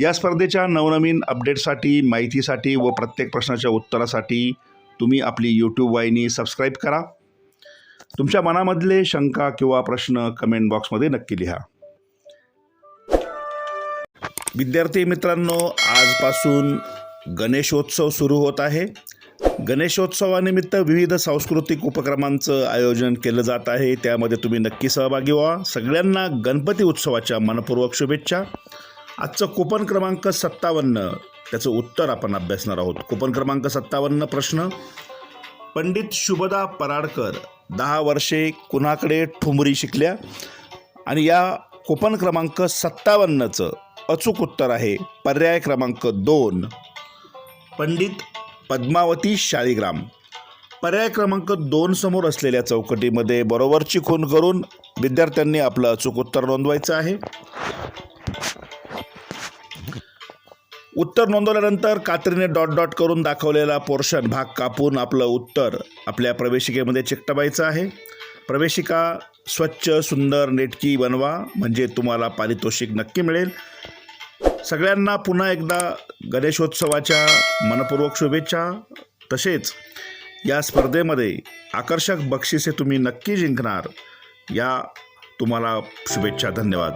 या स्पर्धेच्या नवनवीन अपडेटसाठी माहितीसाठी व प्रत्येक प्रश्नाच्या उत्तरासाठी तुम्ही आपली यूट्यूब वाहिनी सबस्क्राईब करा. तुमच्या मनामधले शंका किंवा प्रश्न कमेंट बॉक्समध्ये नक्की लिहा. विद्यार्थी मित्रांनो आजपासून गणेशोत्सव सुरू होत आहे. गणेशोत्सवानिमित्त विविध सांस्कृतिक उपक्रमांचं आयोजन केलं जात आहे. त्यामध्ये तुम्ही नक्की सहभागी व्हा. सगळ्यांना गणपती उत्सवाच्या मनपूर्वक शुभेच्छा. आजचं कुपन क्रमांक सत्तावन्न. त्याचं उत्तर आपण अभ्यासणार आहोत. कुपन क्रमांक सत्तावन्न प्रश्न. पंडित शुभदा पराडकर दहा वर्षे कुणाकडे ठुमरी शिकल्या? आणि या कुपन क्रमांक सत्तावन्नचं अचूक उत्तर आहे. पर्याय क्रमांक दोन. पंडित पद्मावती शाळीग्राम पर्याय क्रमांक दोन समोर असलेल्या चौकटीमध्ये बरोबरची खून करून विद्यार्थ्यांनी आपलं अचूक उत्तर नोंदवायचं आहे. उत्तर नोंदवल्यानंतर कात्रीने डॉट डॉट करून दाखवलेला पोर्शन भाग कापून आपलं उत्तर. आपल्या प्रवेशिकेमध्ये चिकटवायचं आहे. प्रवेशिका स्वच्छ सुंदर नेटकी बनवा म्हणजे तुम्हाला पारितोषिक नक्की मिळेल. सगळ्यांना पुन्हा एकदा गणेशोत्सवाच्या मनपूर्वक शुभेच्छा. तसेच या स्पर्धेमध्ये आकर्षक बक्षिसे तुम्ही नक्की जिंकणार. या तुम्हाला शुभेच्छा धन्यवाद.